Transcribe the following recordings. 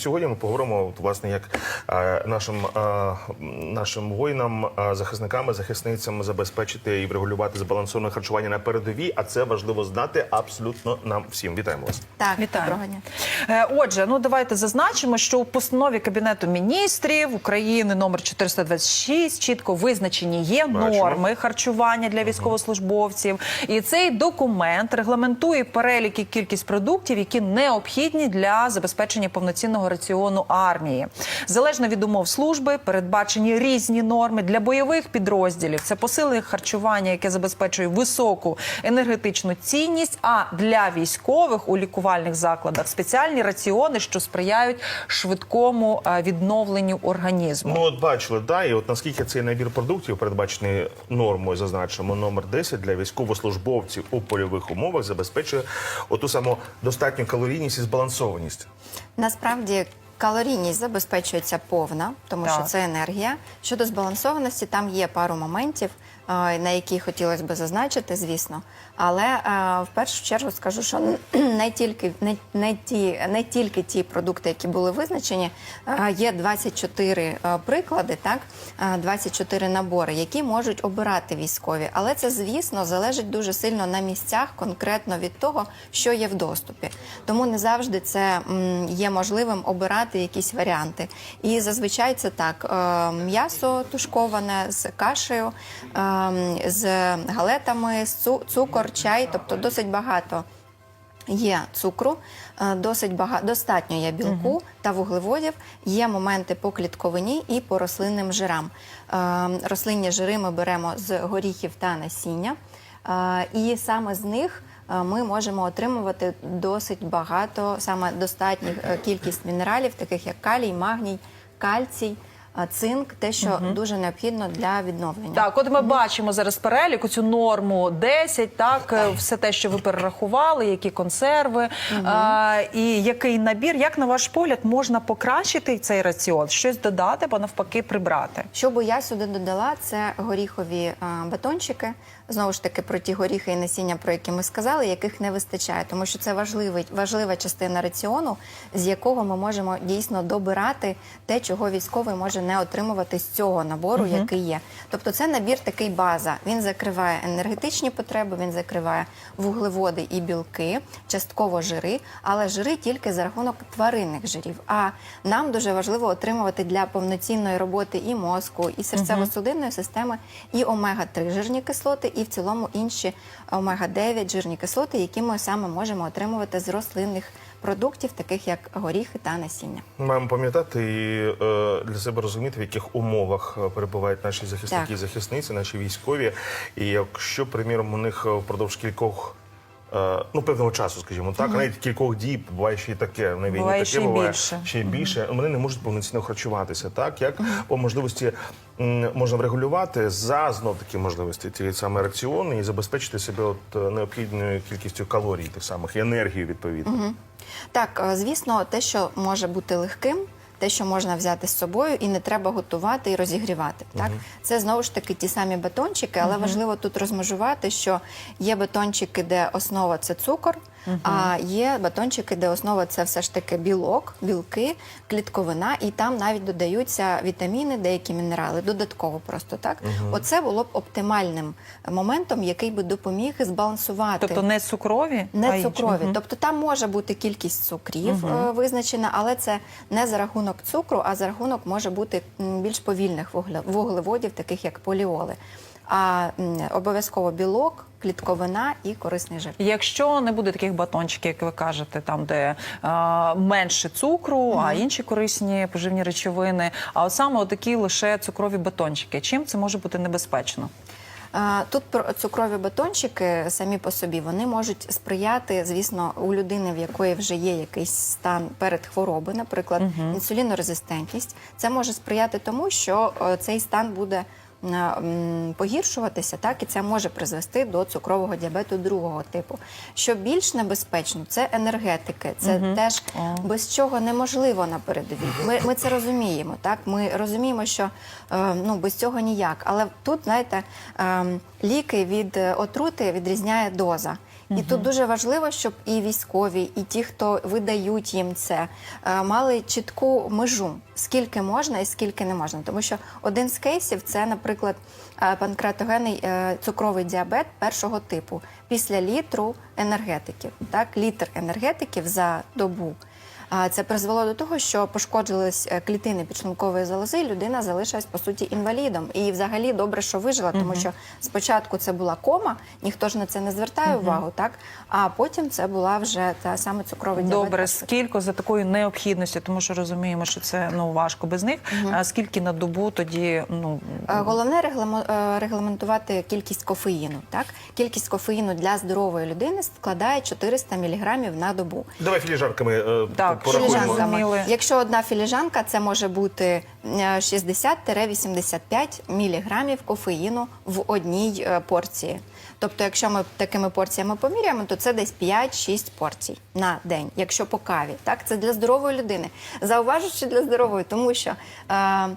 Сьогодні ми поговоримо от, власне, як е, нашим, е, нашим воїнам, е, захисникам захисницям забезпечити і врегулювати збалансоване харчування на передовій. А це важливо знати абсолютно нам всім. Вітаємо вас. Так, Вітаю. Е, Отже, ну давайте зазначимо, що у постанові Кабінету міністрів України номер 426 чітко визначені є Бачимо. норми харчування для військовослужбовців, і цей документ регламентує перелік і кількість продуктів, які необхідні для забезпечення повноцінного раціону армії. Залежно від умов служби, передбачені різні норми для бойових підрозділів. Це посилене харчування, яке забезпечує високу енергетичну цінність. А для військових у лікувальних закладах спеціальні раціони, що сприяють швидкому е, відновленню організму. Ну от бачили, да, і от наскільки цей набір продуктів, передбачений нормою, зазначимо номер 10 для військовослужбовців у польових умовах, забезпечує оту саму достатню калорійність і збалансованість. Насправді калорійність забезпечується повна, тому що це енергія. Щодо збалансованості, там є пару моментів, на які хотілося б зазначити, звісно. Але в першу чергу скажу, що не тільки не, не ті, не тільки ті продукти, які були визначені, є 24 е, приклади, так е, 24 набори, які можуть обирати військові. Але це, звісно, залежить дуже сильно на місцях, конкретно від того, що є в доступі. Тому не завжди це є можливим обирати якісь варіанти. І зазвичай це так: м'ясо тушковане з кашею, з галетами, цукор, чай, тобто досить багато. Є цукру, е, досить багато достатньо є білку та вуглеводів. Є моменти по клітковині і по рослинним жирам. Е, Рослинні жири ми беремо з горіхів та насіння, Е, і саме з них е, ми можемо отримувати досить багато, саме достатню е, кількість мінералів, таких як калій, магній, кальцій, цинк, те, що дуже необхідно для відновлення. Так, от ми бачимо зараз перелік, цю норму 10, так, так, все те, що ви перерахували, які консерви а, і який набір. Як на ваш погляд можна покращити цей раціон, щось додати, або навпаки прибрати? Що би я сюди додала, це горіхові а, батончики. Знову ж таки, про ті горіхи і насіння, про які ми сказали, яких не вистачає, тому що це важливий, важлива частина раціону, з якого ми можемо дійсно добирати те, чого військовий може не отримувати з цього набору, який є. Тобто, це набір такий база. Він закриває енергетичні потреби, він закриває вуглеводи і білки, частково жири, але жири тільки за рахунок тваринних жирів. А нам дуже важливо отримувати для повноцінної роботи і мозку, і серцево-судинної системи, і омега-3 жирні кислоти, і в цілому інші омега-9 жирні кислоти, які ми саме можемо отримувати з рослинних продуктів, таких як горіхи та насіння. Маємо пам'ятати і е, для себе розуміти, в яких умовах е, перебувають наші захисники і захисниці, наші військові. І якщо, приміром, у них впродовж кількох. Е, Ну, певного часу, скажімо так, навіть кількох діб буває ще й таке на війні. Буває таке ще й буває більше. ще й більше. Вони не можуть повноцінно харчуватися. Так як по можливості м, можна врегулювати за знов таки можливості ті саме раціони і забезпечити себе от е, необхідною кількістю калорій, тих самих і енергію відповідно. Так, е, звісно, те, що може бути легким. Те, що можна взяти з собою, і не треба готувати і розігрівати. Так, це знову ж таки ті самі батончики, але важливо тут розмежувати, що є батончики, де основа це цукор, а є батончики, де основа це все ж таки білок, білки, клітковина, і там навіть додаються вітаміни, деякі мінерали, додатково просто так. Оце було б оптимальним моментом, який би допоміг збалансувати. Тобто не цукрові, Не інші. цукрові, Мгм. тобто там може бути кількість цукрів е, визначена, але це не за рахунок цукру, а за рахунок може бути більш повільних вугле- вуглеводів, таких як поліоли. А обов'язково білок, клітковина і корисний жир. Якщо не буде таких батончиків, як ви кажете, там де е, менше цукру, а інші корисні поживні речовини, а от саме такі лише цукрові батончики, чим це може бути небезпечно? Тут цукрові батончики самі по собі вони можуть сприяти, звісно, у людини, в якої вже є якийсь стан перед хвороби, наприклад, інсулінорезистентність. Це може сприяти тому, що цей стан буде погіршуватися, так і це може призвести до цукрового діабету другого типу. Що більш небезпечно, це енергетики, це теж без чого неможливо на передовій. Ми, ми це розуміємо. Так, ми розуміємо, що е, ну без цього ніяк. Але тут, знаєте, е, ліки від е, отрути відрізняє доза. І тут дуже важливо, щоб і військові, і ті, хто видають їм це, е, мали чітку межу, скільки можна і скільки не можна. Тому що один з кейсів це, наприклад, панкратогенний панкреатогенний е, цукровий діабет першого типу після літру енергетиків. Так, літр енергетиків за добу. А Це призвело до того, що пошкоджились е, клітини підшлункової залози, людина залишилась по суті інвалідом. І взагалі добре, що вижила, тому що спочатку це була кома, ніхто ж на це не звертає увагу, так а потім це була вже та саме цукровий діабет. Добре, скільки за такою необхідністю, тому що розуміємо, що це ну важко без них. А скільки на добу тоді ну Е, Головне е, регламентувати кількість кофеїну. Так, кількість кофеїну для здорової людини складає 400 мг на добу. Давай філіжанками е, Так, порахуємо. Зрозуміли. Якщо одна філіжанка, це може бути е, 60-85 міліграмів кофеїну в одній е, порції. Тобто, якщо ми такими порціями поміряємо, то це десь 5-6 порцій на день, якщо по каві. Так, це для здорової людини. Зауважу, що для здорової, тому що. Е,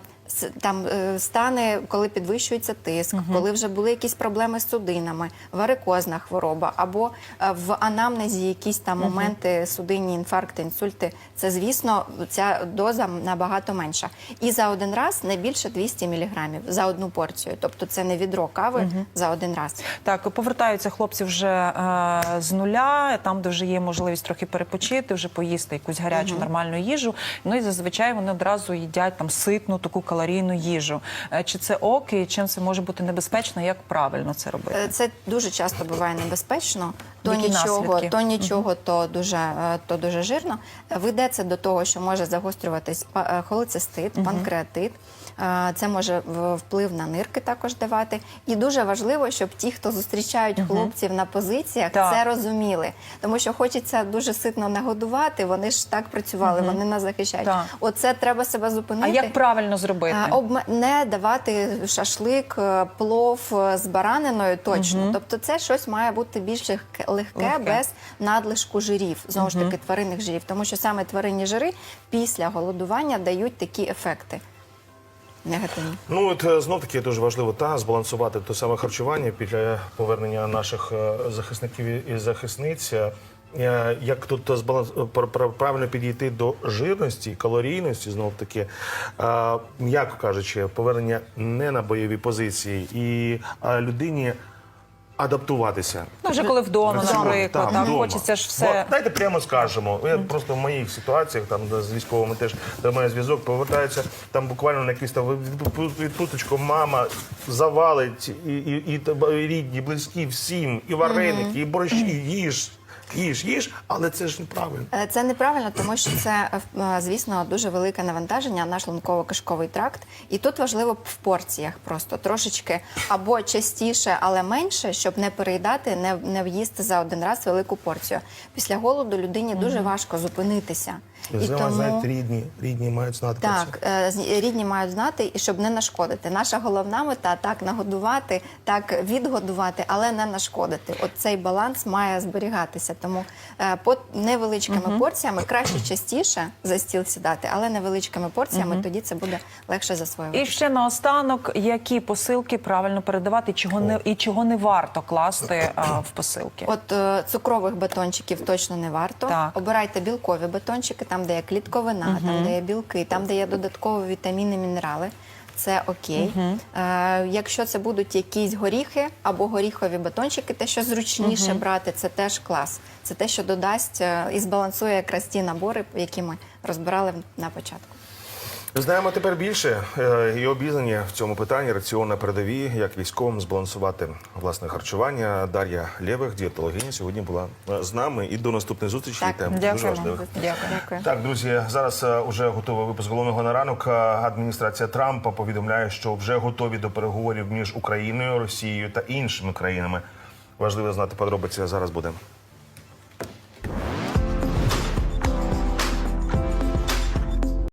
там е, стани, коли підвищується тиск, коли вже були якісь проблеми з судинами, варикозна хвороба, або е, в анамнезі якісь там моменти судинні, інфаркти, інсульти. Це звісно, ця доза набагато менша. І за один раз не більше 200 мг за одну порцію. Тобто це не відро кави за один раз. Так, повертаються хлопці вже е, з нуля, там, де вже є можливість трохи перепочити, вже поїсти якусь гарячу нормальну їжу. Ну і зазвичай вони одразу їдять там ситну таку калорійну їжу. Е, чи це ок, і чим це може бути небезпечно? Як правильно це робити? Е, Це дуже часто буває небезпечно. То Які нічого, наслідки? то нічого, то дуже е, то дуже жирно. Ведеться до того, що може загострюватись е, холецистит, панкреатит. Е, Це може вплив на нирки також давати. І дуже важливо, щоб ті, хто зустрічають хлопців на позиціях, Так. це розуміли. Тому що хочеться дуже ситно нагодувати. Вони ж так працювали, вони нас захищають. Так. Оце треба себе зупинити. А як правильно зробити? А, обме- не давати шашлик, плов з бараниною точно. Тобто це щось має бути більш легке, легке, без надлишку жирів, знову ж таки, тваринних жирів. Тому що саме тваринні жири після голодування дають такі ефекти негативні. Ну от знов таки дуже важливо та збалансувати те саме харчування після повернення наших е, захисників і захисниць. Е, Як тут збаланс пр- пр- правильно підійти до жирності, калорійності, знов таки, е, м'яко кажучи, повернення не на бойові позиції і е, людині адаптуватися. Ну, вже коли вдома, наприклад, так, там вдома. хочеться ж все. Бо, дайте прямо скажемо. Я просто в моїх ситуаціях там де з військовими теж до мене зв'язок повертаються. Там буквально на якийсь там відпу- відпусточку мама завалить і, і, і, і рідні, близькі всім, і вареники, і борщі, їж, їж, їж, але це ж неправильно. Е, Це неправильно, тому що це, е, звісно, дуже велике навантаження на шлунково-кишковий тракт. І тут важливо в порціях просто трошечки або частіше, але менше, щоб не переїдати, не, не в'їсти за один раз велику порцію. Після голоду людині дуже важко зупинитися. І знають рідні, рідні мають знати про це. Так, е, з- рідні мають знати, і щоб не нашкодити. Наша головна мета так нагодувати, так відгодувати, але не нашкодити. От цей баланс має зберігатися. Тому е, по невеличкими порціями краще частіше за стіл сідати, але невеличкими порціями тоді це буде легше засвоювати. І ще наостанок, які посилки правильно передавати, чого не і чого не варто класти а, в посилки. От е, цукрових батончиків точно не варто. Так. Обирайте білкові батончики, там, де є клітковина, там, де є білки, там, де є додаткові вітаміни, мінерали. Це окей. Е, якщо це будуть якісь горіхи або горіхові батончики, те, що зручніше брати, це теж клас. Це те, що додасть е, і збалансує якраз ті набори, які ми розбирали на початку. Знаємо тепер більше е, і обізнані в цьому питанні раціон на передовій, як військовим збалансувати власне харчування. Дар'я Лєвих, дієтологиня, сьогодні була е, з нами. І до наступної зустрічі. Так, дуже важливих. Дякую. Так, друзі, зараз е, уже готовий випуск головного на ранок. Е, Адміністрація Трампа повідомляє, що вже готові до переговорів між Україною, Росією та іншими країнами. Важливо знати подробиці. Зараз буде.